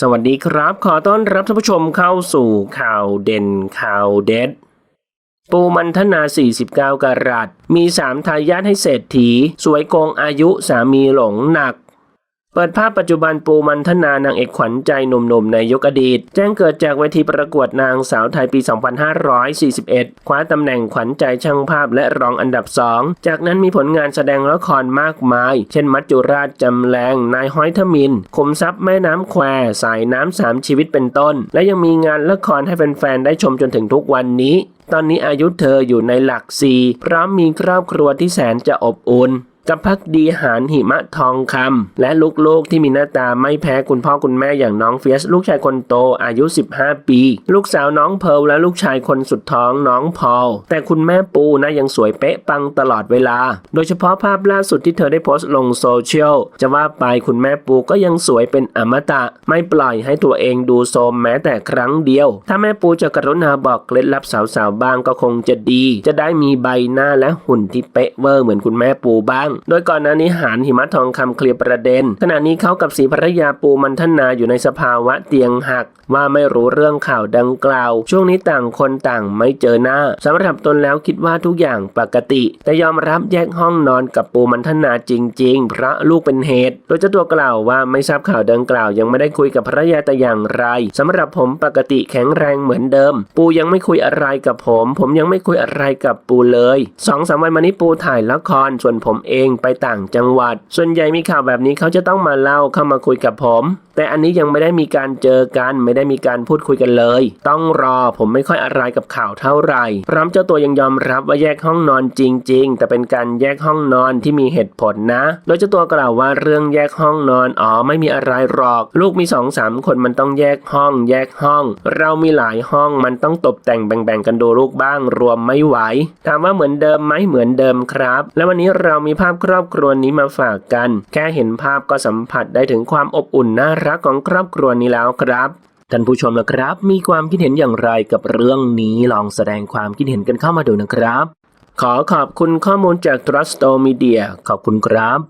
สวัสดีครับ ขอต้อนรับท่านผู้ชมเข้าสู่ข่าวเด่นข่าวเด็ด ปูมันธนา 49 กรัตมีสามทายาทให้เศรษฐี สวยโกงอายุสามีหลงหนัก เปิดภาพปัจจุบันปูมันธนานางเอกขวัญใจหนุ่มๆในยุคอดีต แจ้งเกิดจากเวทีประกวดนางสาวไทยปี 2541 คว้าตำแหน่งขวัญใจช่างภาพและรองอันดับสองจากนั้นมีผลงานแสดงละครมากมาย เช่นมัจจุราชจำแรงนายห้อยทมินขุมทรัพย์แม่น้ำแควสายน้ำสามชีวิตเป็นต้น และยังมีงานละครให้แฟนๆได้ชมจนถึงทุกวันนี้ ตอนนี้อายุเธออยู่ในหลักสี่พร้อมมีครอบครัวที่แสนจะอบอุ่น กับพักดีหารหิมะทองคำและลูกๆที่มีหน้าตาไม่แพ้คุณพ่อคุณแม่อย่างน้องเฟียส ลูกชายคนโตอายุ 15 ปี ลูกสาวน้องเพิร์ลและลูกชายคนสุดท้องน้องพอลแต่คุณแม่ปูนะยังสวยเป๊ะปังตลอดเวลา โดยเฉพาะภาพล่าสุดที่เธอได้โพสต์ลงโซเชียลจะว่าไปคุณแม่ปูก็ยังสวยเป็นอมตะ ไม่ปล่อยให้ตัวเองดูโทมแม้แต่ครั้งเดียว ถ้าแม่ปูจะกรุณาบอกเคล็ดลับสาวๆบ้างก็คงจะดี จะได้มีใบหน้าและหุ่นที่เป๊ะเวอร์เหมือนคุณแม่ปูบ้างโดยก่อนหน้านี้หานหิมะทองคำเคลียร์ประเด็น ขณะนี้เขากับสีภรรยาปูมันทนาอยู่ในสภาวะเตียงหัก ว่าไม่รู้เรื่องข่าวดังกล่าว ช่วงนี้ต่างคนต่างไม่เจอหน้าสำหรับตนแล้วคิดว่าทุกอย่างปกติ แต่ยอมรับแยกห้องนอนกับปูมันทนาจริง ๆ เพราะลูกเป็นเหตุ โดยเจ้าตัวกล่าวว่าไม่ทราบข่าวดังกล่าว ยังไม่ได้คุยกับภรรยาแต่อย่างไรสำหรับผมปกติแข็งแรงเหมือนเดิม ปูยังไม่คุยอะไรกับผม ผมยังไม่คุยอะไรกับปูเลยสองสามวันมานี้ปูถ่ายละครส่วนผมเองไปต่างจังหวัด ส่วนใหญ่มีข่าวแบบนี้เขาจะต้องมาเล่าเข้ามาคุยกับผม แต่อันนี้ยังไม่ได้มีการเจอกัน ไม่ได้มีการพูดคุยกันเลย ต้องรอผมไม่ค่อยอะไรกับข่าวเท่าไหร่พร้อมเจ้าตัวยังยอมรับว่าแยกห้องนอนจริง ๆ แต่เป็นการแยกห้องนอนที่มีเหตุผลนะ โดยเจ้าตัวกล่าวว่าเรื่องแยกห้องนอนอ๋อไม่มีอะไรหรอก ลูกมีสองสามคนมันต้องแยกห้อง แยกห้อง เรามีหลายห้องมันต้องตกแต่งแบ่งๆกันดูลูกบ้าง รวมไม่ไหวถามว่าเหมือนเดิมไหมเหมือนเดิมครับ และวันนี้เรามีภาพาพครอบครัวนี้มาฝากกัน แค่เห็นภาพก็สัมผัสได้ถึงความอบอุ่นน่ารักของครอบครัวนี้แล้วครับท่านผู้ชมนะครับ มีความคิดเห็นอย่างไรกับเรื่องนี้ลองแสดงความคิดเห็นกันเข้ามาดูนะครับ ขอขอบคุณข้อมูลจาก Trusto Media ขอบคุณครับ